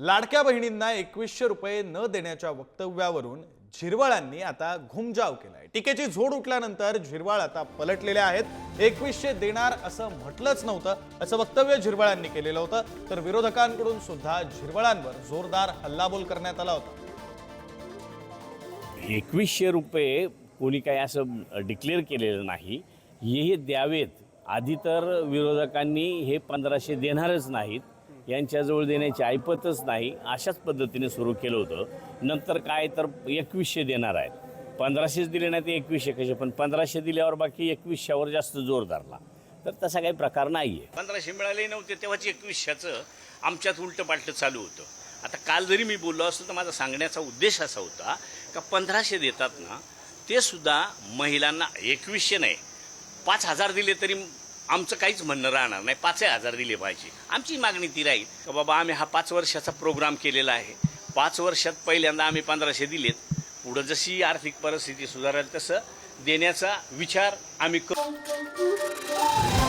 लाडक्या बहिणींना एकवीसशे रुपये न देण्याच्या वक्तव्यावरून झिरवाळांनी आता घुमजाव केलाय. टीकेची झोड उठल्यानंतर झिरवाळ आता पलटलेले आहेत. एकवीसशे देणार असं म्हटलंच नव्हतं असं वक्तव्य झिरवाळांनी केलेलं होतं. तर विरोधकांकडून सुद्धा झिरवाळांवर जोरदार हल्लाबोल करण्यात आला होता. एकवीसशे रुपये कोणी काही असं डिक्लेअर केलेलं नाही. हे द्यावेत. आधी तर विरोधकांनी हे पंधराशे देणारच नाहीत. यांच्याजवळ देण्याची ऐपतच नाही. अशाच पद्धतीने सुरू केलं होतं. नंतर काय तर एकवीसशे देणार आहेत. पंधराशेच दिले नाही ते एकवीसशे कसे? पण पंधराशे दिल्यावर बाकी एकवीसशेवर जास्त जोर धरला. तर तसा काही प्रकार नाही आहे पंधराशे मिळाले नव्हते तेव्हाच एकवीसशेचं आमच्यात उलटं पालटं चालू होतं. आता काल जरी मी बोललो असतो तर माझा सांगण्याचा उद्देश असा होता का पंधराशे देतात ना ते सुद्धा महिलांना एकवीसशे नाही. पाच हजार दिले तरी आमचं काहीच म्हणणं राहणार नाही. पाचही हजार दिले पाहिजे. आमची मागणी ती राहील का बाबा आम्ही हा पाच वर्षाचा प्रोग्राम केलेला आहे. पाच वर्षात पहिल्यांदा आम्ही पंधराशे दिलेत. पुढं जशी आर्थिक परिस्थिती सुधारेल तसं देण्याचा विचार आम्ही करू.